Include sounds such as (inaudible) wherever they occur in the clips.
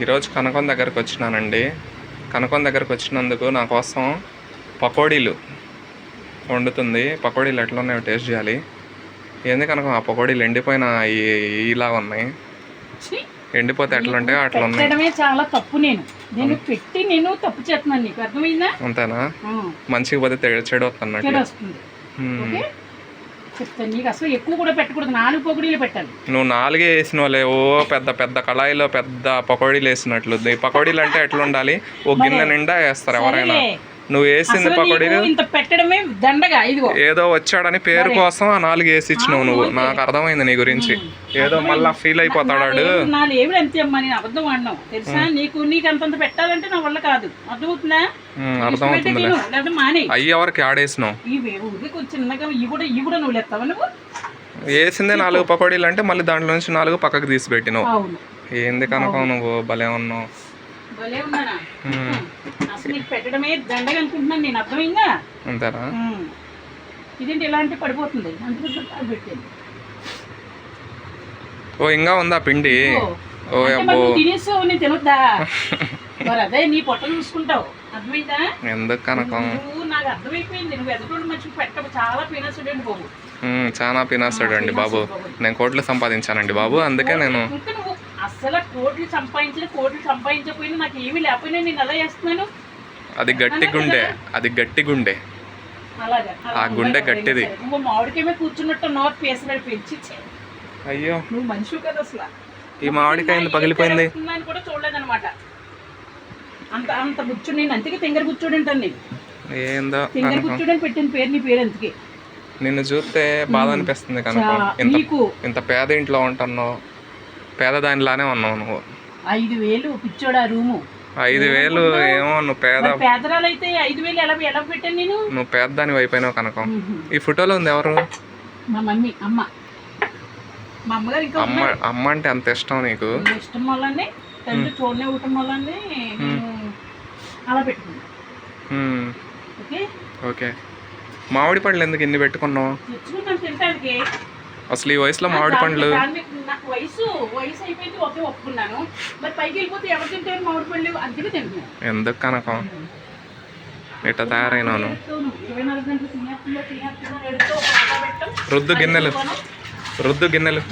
ఈరోజు కనకం దగ్గరకు వచ్చినానండి. కనకం దగ్గరకు వచ్చినందుకు నా కోసం పకోడీలు వండుతుంది. పకోడీలు ఎట్లా ఉన్నాయో టేస్ట్ చేయాలి. ఏంది కనకం ఆ పకోడీలు ఎండిపోయిన ఇలా ఉన్నాయి. ఎండిపోతే ఎట్లా ఉంటాయో అట్లా ఉన్నాయి చాలా తప్పు నేను. నేను పెట్టి నేను తప్పు చేస్తున్నాను నీకు అర్థమైందా? అంతేనా? మంచిగా పోతే చెడు వస్తుంది చెప్తాను. నీకు అసలు ఎక్కువ కూడా పెట్టకూడదు. నాలుగు పొగడీలు పెట్టాలి. నువ్వు నాలుగే వేసిన వాళ్ళే. ఓ పెద్ద పెద్ద కళాయిలో పెద్ద పకోడీలు వేసినట్లు. పకోడీలు అంటే ఎట్లా ఉండాలి ఓ గిన్నె నిండా వేస్తారు ఎవరైనా. నువ్వు వేసింది అసలు పకోడీలు? నీకు ఇంత పెట్టడమే దండగా ఇదిగో. ఏదో వచ్చాడని పేరు కోసం ఆ నాలుగు వేసి ఇచ్చినావు నువ్వు. నాకు అర్థమైంది నీ గురించి. ఏదో మళ్ళా ఫీల్ అయిపోతాడు నాలుగు ఏమి అంతే అమ్మా నేను అబద్ధం ఆడినావు. తెలుసా? నీకు నీకు అంతంత పెట్టాలంటే నా వల్ల కాదు. అర్థమవుతుందా? లేదా మానే. అయ్యి ఎవరికి ఆడేసినావు? ఇవి చిన్నగా ఇవి కూడా ఇవి కూడా నువ్వు లేస్తావా నువ్వు? వేసిందే నాలుగు పకోడీలు అంటే మళ్ళీ దాంట్లో నుంచి నాలుగు పక్కకు తీసి పెట్టినావు ఏంది కనుక నువ్వు? భలే ఉన్నావు. భలే ఉన్నానా ఉమ్, అసలు నీకు పెట్టడమే దండగా అనుకుంటున్నాను నేను అర్థమైందా? అంతేనా? ఉమ్. ఇదేంటి ఇలాంటి పడిపోతుంది? అందుకు అది పెట్టేది. ఓ ఇంకా ఉందా పిండి? ఓ. ఓ అంటే అబ్బో. మరి నువ్వు తినేసావు నేను తినొద్దా మరి అదే నీ పొట్ట చూసుకుంటావు. అర్థమైందా? ఎందుకు కనకం? నువ్వు నాకు అర్థమైపోయింది. నువ్వు ఎదుటి మంచి పెట్ట చాలా పీనస్ చూడండి బాబు. ఉమ్, చాలా పినాస్తాడు అండి బాబు. నేను కోట్లు సంపాదించానండి బాబు అందుకే నేను అసలు కోట్లు సంపాదించిన కోట్లు సంపాదించకపోయినా నాకు ఏమీ లేకపోయినా నేను ఎలా చేస్తున్నాను? అది గట్టి గుండె అది గట్టి గుండె. అలాగా? అలా ఆ గుండె గట్టిది. నువ్వు మామిడికేమే కూర్చున్నట్టు నోట్ పేసినట్టు పెంచి అయ్యో. నువ్వు మనిషి కదా అసలు. ఈ మామిడికాయ పగిలిపోయింది. అని కూడా చూడలేదన్నమాట. అంత అంత బుచ్చుడు నేను అంతకే తింగర బుచ్చుడు అంటాను నేను. ఏందో తింగర అని పెట్టిన పేరు నీ పేరు అంతకే నిన్ను చూస్తే బాధ అనిపిస్తుంది కనకం. ఇంత ఇంత పేద ఇంట్లో ఉంటున్నావు. పేద దానిలానే ఉన్నావు నువ్వు. ఐదు వేలు పిచ్చోడు రూము? ఐదు వేలు ఏమో నువ్వు పేద మరి పేదరాలు అయితే ఐదు వేలు ఎలా ఎలా పెట్టాను నేను? నువ్వు పేద దాని అయిపోయినావు కనకం. ఈ ఫోటోలో ఉంది ఎవరు? మా మమ్మీ అమ్మ. మా అమ్మగారు ఇంకా అమ్మ అమ్మ అంటే అంత ఇష్టం నీకు. ఇష్టం వల్లనే తండ్రి చూడనే వల్లనే అలా పెట్టుకున్నాను. ఓకే? ఓకే. మామిడి పండ్లు ఎందుకు ఇన్ని పెట్టుకున్నావు? అసలు ఈ వయసులో మామిడి పండ్లు నాకు వయసు వయసు అయిపోయింది ఒకే ఒప్పుకున్నాను. మరి పైకి వెళ్ళిపోతే ఎవరు తింటారు? మామిడి పళ్ళు అందుకే తింటున్నాను ఎందుకు కనకం? ఇట్లా పెట్టం. రుద్దు గిన్నెలు. రుద్దు గిన్నెలు.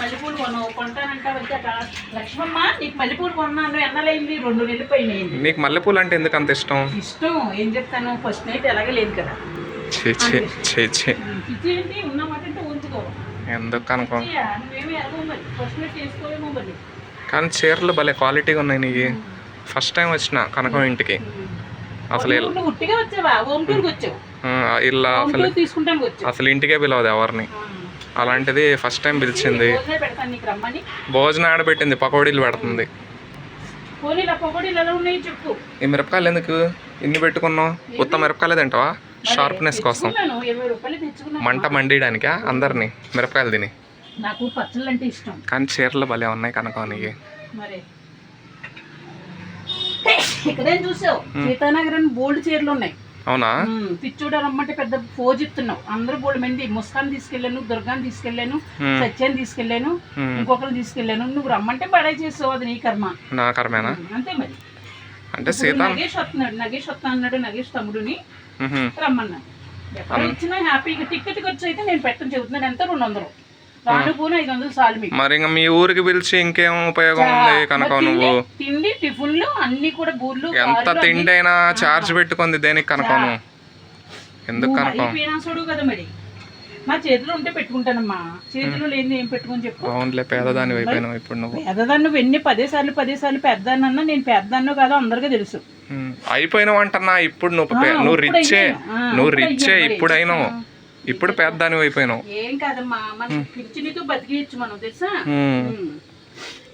మల్లెపూలు కొను. కొంటానంటా వచ్చాక లక్ష్మమ్మ నీకు మల్లెపూలు కొన్నాను. ఎన్నలైంది రెండు నెలలు అయింది నీకు మల్లెపూలు అంటే ఎందుకు అంత ఇష్టం? ఇష్టం. ఏం చెప్తాను? ఫస్ట్ నైట్ ఎలాగే లేదు కదా. ఛీ పిచ్చి ఏంటి ఉన్నమాట చేసుకోవేమో మరి కానీ చీరలు భలే క్వాలిటీగా ఉన్నాయి నీకు ఫస్ట్ టైం వచ్చిన కనకం ఇంటికి. అసలు ఇల్- వచ్చావా? ఓమ్ టూర్కి వచ్చావు? ఆ, ఇలా అసలు అసలు ఇంటికే పిలవదు ఎవరిని. అలాంటిది ఫస్ట్ టైం పిలిచింది. భోజనం ఆడబెట్టింది పకోడీలు పెడుతుంది. ఈ మిరపకాయలు ఎందుకు? ఇన్ని పెట్టుకున్నావు? ఉత్త మిరపకాయలే తింటావా? షార్ప్నెస్ కోసం. మంట మండియడానికా? అందరినీ. మిరపకాయలు తిని. నాకు పచ్చళ్ళు అంటే ఇష్టం. కానీ చీరలు భలే ఉన్నాయి కనకం నీకు మరి. ఇక్కడేం చూసావు? సీతానగరం బోల్డ్ చీరలు ఉన్నాయి. అవునా? పిచ్చోడు రమ్మంటే పెద్ద ఫోజ్ ఇస్తున్నావు. అందరూ బోల్డ్ మంది. ముస్కాన్ తీసుకెళ్ళాను దుర్గాని తీసుకెళ్ళాను. సత్యాన్ని తీసుకెళ్ళాను హ్మ్. ఇంకొకరిని తీసుకెళ్ళాను. నువ్వు రమ్మంటే బడాయి చేసావు అది నీ కర్మ. నా కర్మేనా? అంతే మరి. అంటే సీత నగేష్ వస్తున్నాడు నగేష్ వస్తా అన్నాడు నగేష్ తమ్ముడిని. రమ్మన్నాను ఎక్కడ ఇచ్చినా హ్యాపీగా ఖర్చు అయితే నేను పెట్టని చెబుతున్నాను. ఎంత? రెండు వందలు. రాను పోను ఐదు వందలు చాలు మీకు. మరి ఇంకా మీ ఊరికి పిలిచి ఇంకేం ఉపయోగం ఉంది కనకం నువ్వు? తిండి- టిఫిన్లు అన్ని కూడా బూర్లు ఎంత తిండి అయినా చార్జ్ పెట్టుకుంది దేనికి కనకం నువ్వు? ఎందుకు కనకం? పీనాసుడు కదా మరి. నా చేతిలో ఉంటే పెట్టుకుంటానమ్మా. చేతిలో లేని ఏం పెట్టుకొని చెప్పు. అవునులే పేదదాని అయిపోయినావు ఇప్పుడు నువ్వు? పెద్దదాన్ని నువ్వు ఎన్ని పదే సార్లు పదే సార్లు పెద్దదాన్నన్నా నేను పెద్దదాన్నో కాదో అందరికీ తెలుసు. మ్, అయిపోయినావు అంటన్నా ఇప్పుడు నువ్వు పే- నువ్వు రిచ్చే నువ్వు రిచ్చే మరి. ఇప్పుడు పెద్దదాని అయిపోయినావు ఏం కాదమ్మా మనం పిచ్చినితో బతికేయచ్చు మనం తెలుసా? మ్. ఉమ్.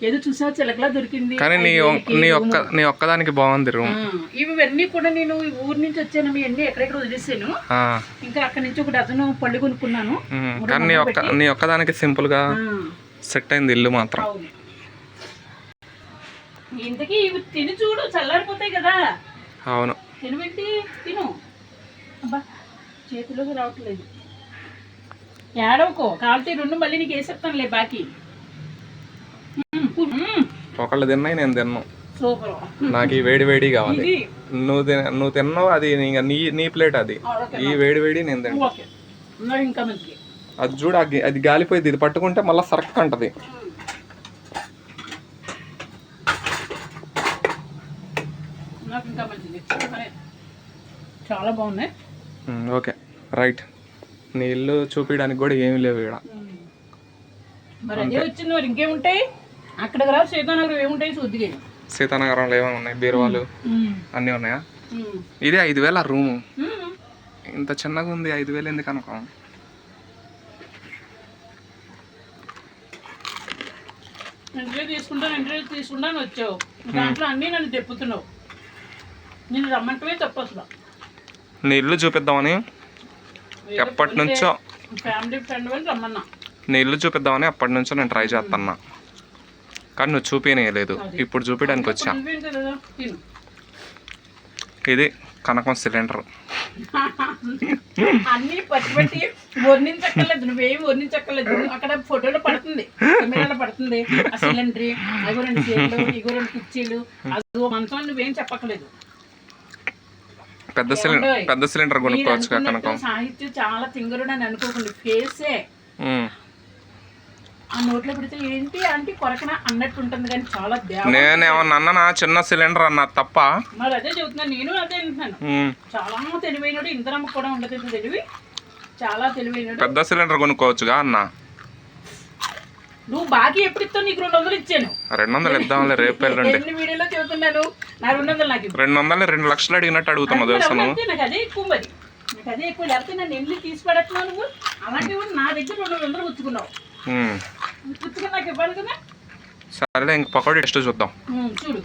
ఏదో చూసావు చిలకలా దొరికింది. కానీ నీ నీ. ఒక్క నీ ఒక్కదానికి బాగుంది రూమ్. ఇవన్నీ కూడా నేను ఈ ఊరు నుంచి వచ్చాను. మీ అన్ని ఎక్కడెక్కడ వదిలేసాను. ఇంకా అక్కడి నుంచి ఒక డజను పళ్ళు కొనుక్కున్నాను. కానీ నీ ఒక్క నీ ఒక్కదానికి సింపుల్గా సెట్ అయింది ఇల్లు మాత్రం. ఇంతకీ ఇవి తిని చూడు చల్లారిపోతాయి కదా. అవును. తినబెట్టి తిను. అబ్బా చేతిలోకి రావట్లేదు. ఏడవకో కావాలంటే రెండు మళ్ళీ నీకు వేసేస్తానులే బాకీ. ఒకళ్ళు తిన్నాయి నేను తిన్నాను నాకు ఈ వేడి వేడి కావాలి. నువ్వు తిన నువ్వు తిన్నావు? అది ఇంకా నీ నీ ప్లేట్ అది. ఈ వేడి వేడి నేను తింటా. ఓకే. నాకు ఇంకా మంచిది అది చూడు అది- గాలిపోయింది. ఇది పట్టుకుంటే మళ్ళీ సరక్ అంటది. సూపరే. చాలా బాగున్నాయి. ఓకే. రైట్. నీ ఇల్లు చూపించడానికి కూడా ఏమీ లేవు ఇక్కడ. మరి అదే వచ్చింది మరి ఇంకేముంటాయి? అక్కడికి రా సీతానగరం ఏముంటాయి చూద్దిగా సీతానగరంలో ఏమేమి ఉన్నాయి? బీరువాలు అన్నీ ఉన్నాయా? ఇది ఐదు వేల రూము. ఇంత చిన్నగా ఉంది ఐదు వేలు ఎందుకు అనుకో? ఇంటర్వ్యూ తీసుకుంటాను ఇంటర్వ్యూ తీసుకుంటాను వచ్చావు. దాంట్లో అన్నీ నన్ను తెప్పుతున్నావు. నేను తప్పు అసలు. నీ ఇల్లు చూపిద్దామని ఎప్పటి నుంచో ఫ్యామిలీ ఫ్రెండ్ అని రమ్మన్నా. నీ ఇల్లు చూపిద్దామని అప్పటి నుంచో నేను ట్రై చేస్తున్నా కానీ నువ్వు చూపించలేదు ఇప్పుడు చూపించడానికి వచ్చా? ఇది కనకం సిలిండర్. (laughs) అన్ని పట్టి పట్టి వర్ణించక్కర్లేదు. నువ్వేమి వర్ణించక్కర్లేదు. అక్కడ ఫోటోలో పడుతుంది. కెమెరాలో పడుతుంది. ఆ సిలిండర్ అగో రెండు చీరలు ఇగో రెండు కుర్చీలు అదో మంచం అని నువ్వేం చెప్పక్కర్లేదు. పెద్ద సిలిండర్ పెద్ద సిలిండర్ అనుకున్నట్టు కనకం. సాహిత్యం చాలా తింగరుడు అని అనుకోకండి. ఫేసే నోట్లో పెడితే ఏంటి అంటే కొరకన అన్నట్టు ఉంటుంది కానీ చాలా దేవ నేనేమన్నా అన్నా చిన్న సిలిండర్ అన్నా తప్ప? మరి అదే చెబుతున్నాను నేను అదే అంటున్నాను. చాలా తెలివైనడు ఇంతరమ్మ కూడా ఉండదు తెలివి. చాలా తెలివైనడు. పెద్ద సిలిండర్ కొనుక్కోవచ్చుగా అన్న? నువ్వు బాకీ ఎప్పుడు ఇస్తావు? నీకు రెండు వందలు ఇచ్చాను. రెండు వందలు ఇద్దాంలే రేపు ఎల్లుండి. ఎన్ని వీడియోలో చెబుతున్నాను? నా రెండు వందలు నాకు. రెండు వందలు రెండు లక్షలు అడిగినట్టు అడుగుతున్నావు తెలుసా నాకు అదే ఎక్కువ మరి. నాకు అదే ఎక్కువ. లేకపోతే నన్ను వెళ్ళి తీసి నువ్వు? అలాంటివి నా దగ్గర రెండు వందలు పుచ్చుకున్నావు సరేలే ఇంక పకోడీ టెస్ట్ చూద్దాం. చూడు.